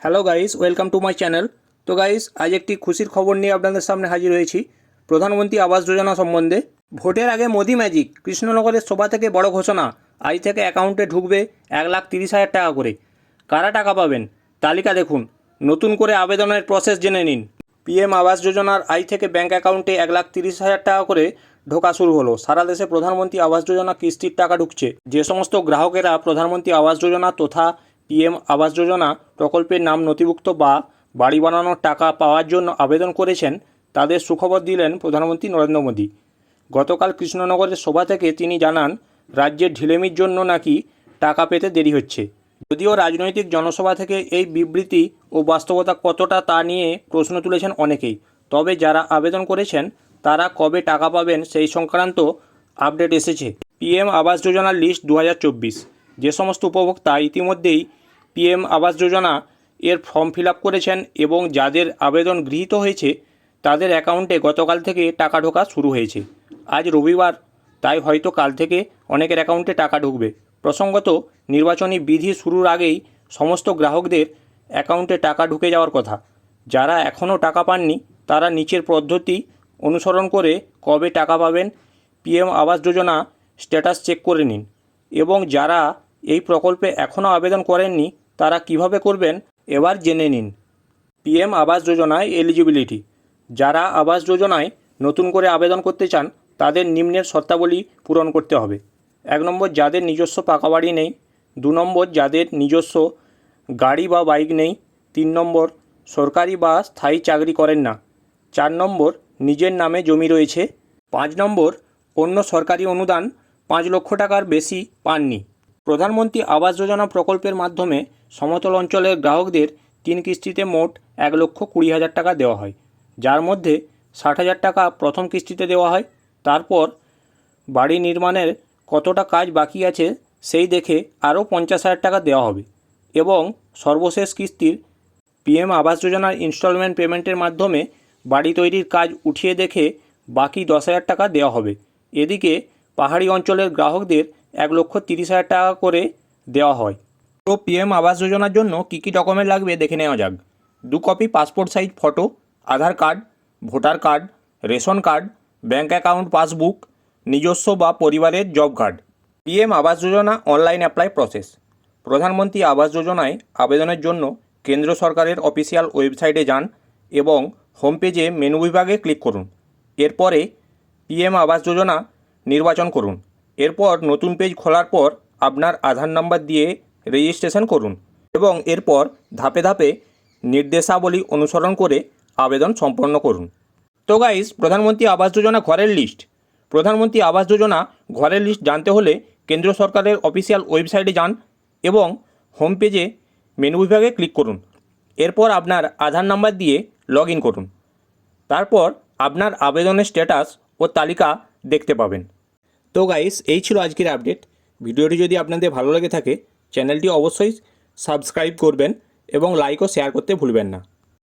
Hello guys welcome to my channel তো guys আজ একটি খুশির খবর নিয়ে আপনাদের সামনে হাজির হয়েছি। প্রধানমন্ত্রী আবাস যোজনা সম্বন্ধে। ভোটের আগে মোদি ম্যাজিক কৃষ্ণনগরের সভা থেকে বড় ঘোষণা। আজ থেকে অ্যাকাউন্টে ঢুকবে এক লাখ তিরিশ হাজার টাকা করে। কারা টাকা পাবেন? তালিকা দেখুন। নতুন করে আবেদনের প্রসেস জেনে নিন। পিএম আবাস যোজনার আই থেকে ব্যাঙ্ক অ্যাকাউন্টে এক লাখ তিরিশ হাজার টাকা করে ঢোকা শুরু হলো। সারা দেশে প্রধানমন্ত্রী আবাস যোজনা কিস্তির টাকা ঢুকছে। যে সমস্ত গ্রাহকেরা প্রধানমন্ত্রী আবাস যোজনা তথা পিএম আবাস যোজনা প্রকল্পের নাম নথিভুক্ত বা বাড়ি বানানোর টাকা পাওয়ার জন্য আবেদন করেছেন তাদের সুখবর দিলেন প্রধানমন্ত্রী নরেন্দ্র মোদী। গতকাল কৃষ্ণনগরের সভা থেকে তিনি জানান, রাজ্যের ঢিলেমির জন্য নাকি টাকা পেতে দেরি হচ্ছে। যদিও রাজনৈতিক জনসভা থেকে এই বিবৃতি ও বাস্তবতা কতটা তা নিয়ে প্রশ্ন তুলেছেন অনেকেই, তবে যারা আবেদন করেছেন, তারা কবে টাকা পাবেন সেই সংক্রান্ত আপডেট এসেছে। পিএম আবাস যোজনার লিস্ট দু হাজার চব্বিশ। যে সমস্ত উপভোক্তা ইতিমধ্যেই পিএম আবাস যোজনা এর ফর্ম ফিল করেছেন এবং যাদের আবেদন গৃহীত হয়েছে, তাদের অ্যাকাউন্টে গতকাল থেকে টাকা ঢোকা শুরু হয়েছে। আজ রবিবার, তাই হয়তো কাল থেকে অনেকের অ্যাকাউন্টে টাকা ঢুকবে। প্রসঙ্গত, নির্বাচনী বিধি শুরুর আগেই সমস্ত গ্রাহকদের অ্যাকাউন্টে টাকা ঢুকে যাওয়ার কথা। যারা এখনও টাকা পাননি, তারা নিচের পদ্ধতি অনুসরণ করে কবে টাকা পাবেন PM Awas Yojana status check করে নিন। এবং যারা এই প্রকল্পে এখনও আবেদন করেননি তারা কীভাবে করবেন, এবার জেনে নিন। পিএম আবাস যোজনায় এলিজিবিলিটি। যারা আবাস যোজনায় নতুন করে আবেদন করতে চান, তাদের নিম্নের শর্তাবলী পূরণ করতে হবে। এক নম্বর, যাদের নিজস্ব পাকা বাড়ি নেই। দু নম্বর, যাদের নিজস্ব গাড়ি বা বাইক নেই। তিন নম্বর, সরকারি বা স্থায়ী চাকরি করেন না। চার নম্বর, নিজের নামে জমি রয়েছে। পাঁচ নম্বর, অন্য সরকারি অনুদান পাঁচ লক্ষ টাকার বেশি পাননি। প্রধানমন্ত্রী আবাস যোজনা প্রকল্পের মাধ্যমে সমতল অঞ্চলের গ্রাহকদের তিন কিস্তিতে মোট এক লক্ষ কুড়ি হাজার টাকা দেওয়া হয়। যার মধ্যে ষাট হাজার টাকা প্রথম কিস্তিতে দেওয়া হয়। তারপর বাড়ি নির্মাণের কতটা কাজ বাকি আছে সেই দেখে আরও পঞ্চাশ হাজার টাকা দেওয়া হবে এবং সর্বশেষ কিস্তির পিএম আবাস যোজনার ইনস্টলমেন্ট পেমেন্টের মাধ্যমে বাড়ি তৈরির কাজ উঠিয়ে দেখে বাকি দশ হাজার টাকা দেওয়া হবে। এদিকে পাহাড়ি অঞ্চলের গ্রাহকদের এক লক্ষ তিরিশ হাজার টাকা করে দেওয়া হয়। তো পিএম আবাস যোজনার জন্য কী কী ডকুমেন্ট লাগবে দেখে নেওয়া যাক। দু copy passport size photo, Aadhaar card, voter card, ration card bank account passbook, নিজস্ব বা পরিবারের job card. PM Awas Yojana online apply process. প্রধানমন্ত্রী আবাস যোজনায় আবেদনের জন্য কেন্দ্র সরকারের অফিসিয়াল ওয়েবসাইটে যান এবং হোম পেজে মেনু বিভাগে ক্লিক করুন। এরপরে পিএম আবাস যোজনা নির্বাচন করুন। এরপর নতুন পেজ খোলার পর আপনার আধার নাম্বার দিয়ে রেজিস্ট্রেশন করুন এবং এরপর ধাপে ধাপে নির্দেশাবলী অনুসরণ করে আবেদন সম্পন্ন করুন। তো গাইস প্রধানমন্ত্রী আবাস যোজনা ঘরের লিস্ট প্রধানমন্ত্রী আবাস যোজনা ঘরের লিস্ট জানতে হলে কেন্দ্র সরকারের অফিসিয়াল ওয়েবসাইটে যান এবং হোম পেজে মেনু বিভাগে ক্লিক করুন। এরপর আপনার আধার নাম্বার দিয়ে লগ ইন করুন। তারপর আপনার আবেদনের স্ট্যাটাস ও তালিকা দেখতে পাবেন। তো গাইস এই ছিল আজকের আপডেট ভিডিওটি যদি আপনাদের ভালো লেগে থাকে চ্যানেলটি অবশ্যই সাবস্ক্রাইব করবেন এবং লাইক ও শেয়ার করতে ভুলবেন না।